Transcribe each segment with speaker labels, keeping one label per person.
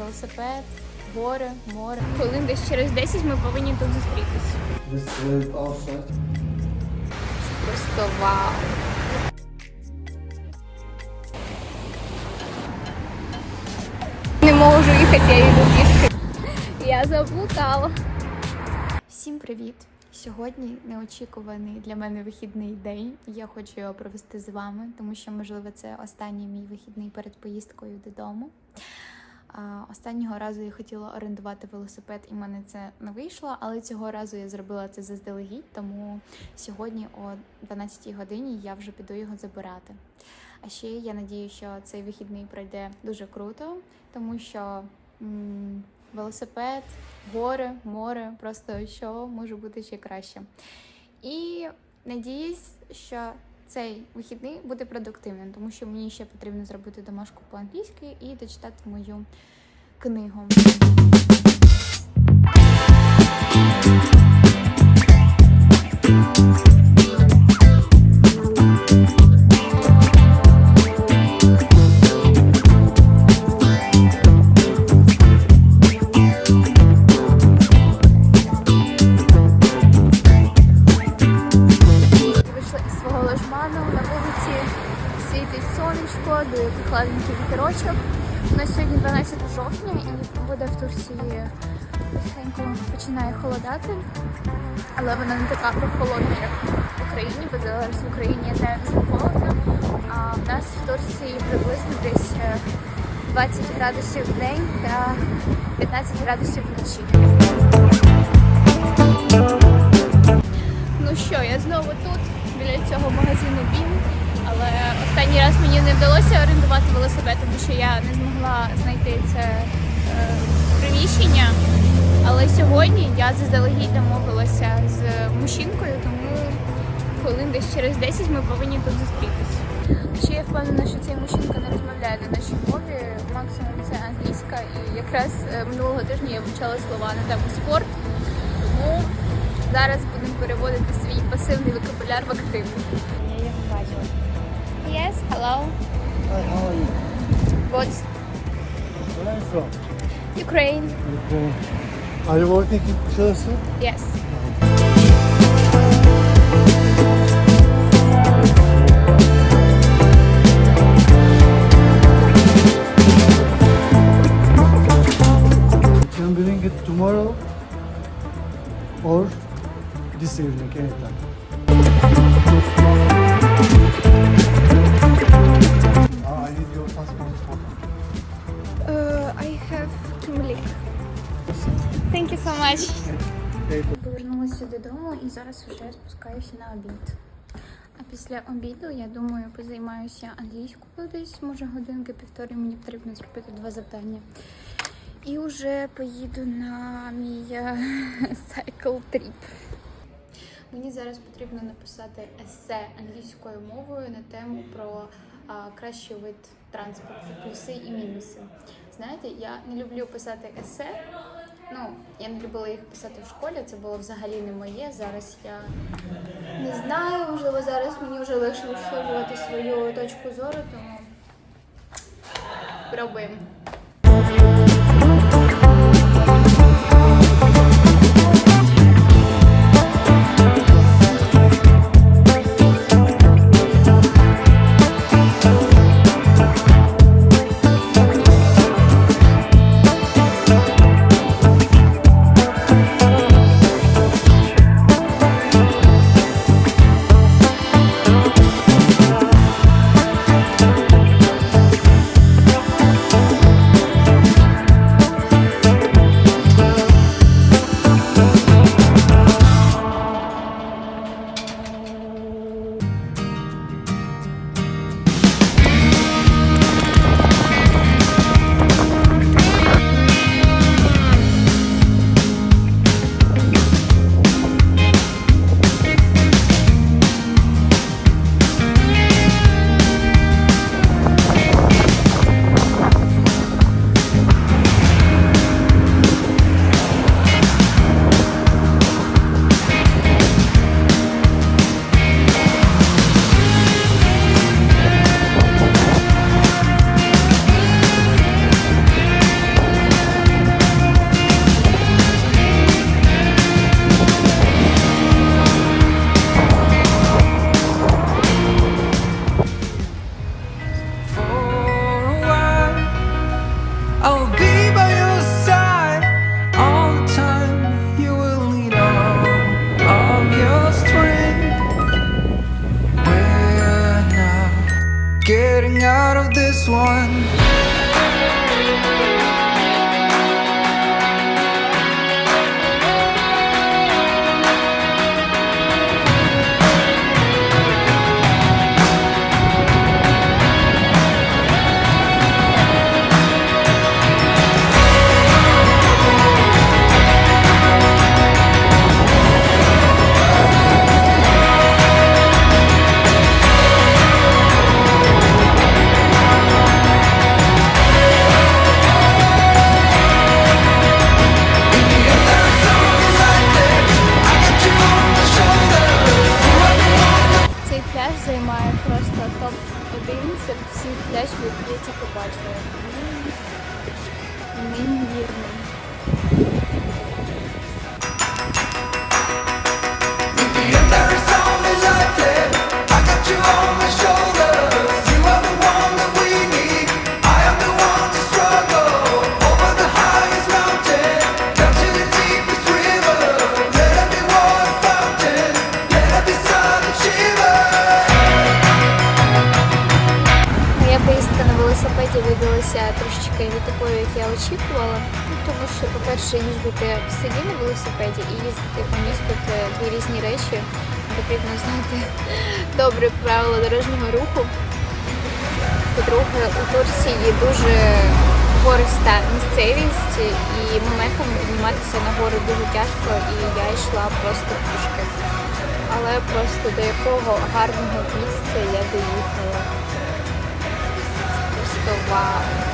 Speaker 1: велосипед, гори, море. Хвилин десь через 10 ми повинні тут зустрітися. Просто вау. Не можу їхати, я йду пішки. Я заблукала. Всім привіт! Сьогодні неочікуваний для мене вихідний день. Я хочу його провести з вами, тому що, можливо, це останній мій вихідний перед поїздкою додому. Останнього разу я хотіла орендувати велосипед, і в мене це не вийшло, але цього разу я зробила це заздалегідь, тому сьогодні о 12 годині я вже піду його забирати. А ще я надію, що цей вихідний пройде дуже круто, тому що м, велосипед, гори, море, просто що може бути ще краще. І надіюсь, що цей вихідний буде продуктивним, тому що мені ще потрібно зробити домашку по-англійськи і дочитати мою книгу. Тихенько починає холодати, але вона не така прохолодна, як в Україні, бо зараз в Україні дуже холодно. А в нас в Турції приблизно десь е, 20 градусів в день та 15 градусів вночі. Ну що, я знову тут, біля цього магазину BIM, але останній раз мені не вдалося орендувати велосипед, тому що я не змогла знайти це е, приміщення. Але сьогодні я заздалегідь домовилася з мужчинкою, тому хвилин десь через 10 ми повинні тут зустрітися. Ще я впевнена, що цей мужчинка не розмовляє на нашій мові, максимум це англійська, і якраз е, минулого тижня я вивчала слова на тему спорт. Тому зараз будемо переводити свій пасивний вокабуляр в активний. Я його бачила. Yes, hello.
Speaker 2: Hi, how are you?
Speaker 1: What?
Speaker 2: Where are you from?
Speaker 1: Ukraine.
Speaker 2: Okay. Are you working in Chelsea?
Speaker 1: Yes.
Speaker 2: Can bring it tomorrow or this evening, anytime.
Speaker 1: Thank you so much. Повернулася додому і зараз вже спускаюся на обід. А після обіду, я думаю, позаймаюся англійською десь, може годинки півтори, мені потрібно зробити два завдання. І вже поїду на мій е, cycle trip. Мені зараз потрібно написати есе англійською мовою на тему про а, кращий вид транспорту, плюси і мінуси. Знаєте, я не люблю писати есе. Ну, я не любила їх писати в школі, це було взагалі не моє. Зараз я не знаю, можливо, зараз мені вже легше висловлювати свою точку зору, тому пробуємо.
Speaker 3: This one.
Speaker 1: Просто топ-1 серед всіх пляжів, які я тільки що, по-перше, їздити в селі на велосипеді і їздити по місту це дві різні речі. Потрібно знати добре правила дорожнього руху. По-друге, у Турції дуже гориста місцевість і моментами підніматися на гори дуже тяжко, і я йшла просто пішки. Але просто до якого гарного місця я доїхала. Просто вау.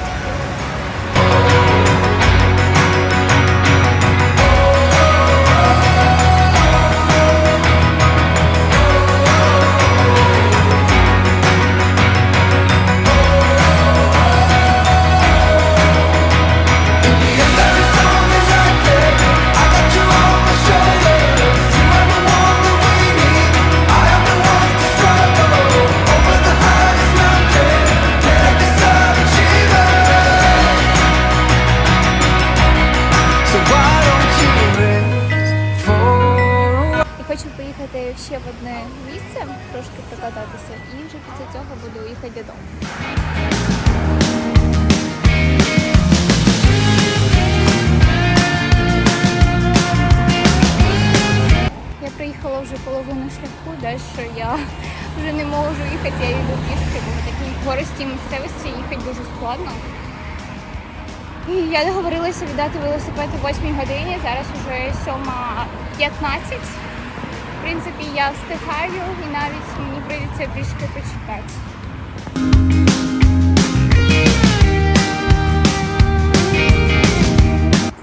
Speaker 1: Їхати, я йду пішки, бо в такій гористій місцевості їхати дуже складно. І я договорилася віддати велосипед о 8 годині, зараз уже 7.15. В принципі, я встигаю і навіть мені прийдеться трішки почекати.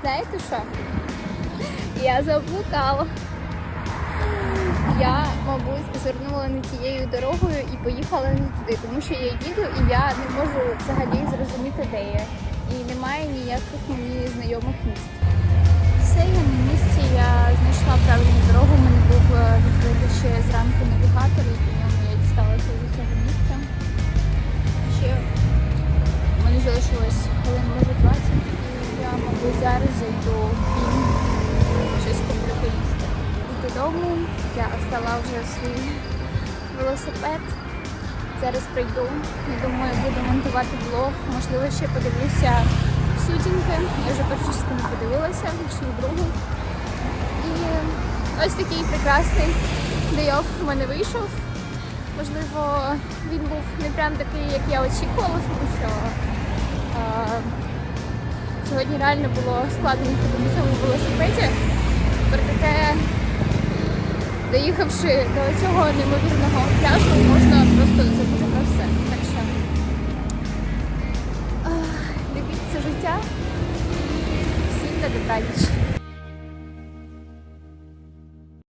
Speaker 1: Знаєте що? Я заблукала. Я, мабуть, звернула не тією дорогою і поїхала не туди, тому що я їду і я не можу взагалі зрозуміти, де я. І немає ніяких мені знайомих місць. Все, на місці, я знайшла правильну дорогу. Мене був е, відкритий ще зранку навігатор, і по ньому я дісталася з цього місця. Ще в мене залишилось хвилин може 20, і я, мабуть, зараз зайду додому я остала вже свій велосипед. Зараз прийду. Я думаю, буду монтувати влог. Можливо, ще подивлюся сутінки. Я вже першу частину подивилася, всю другу. І ось такий прекрасний дейок у мене вийшов. Можливо, він був не прям такий, як я очікувала, тому що а, сьогодні реально було складно їхати на цьому доїхавши до цього неймовірного пляжу, можна просто забути про все. Так що дивіться це життя всім на добраніч.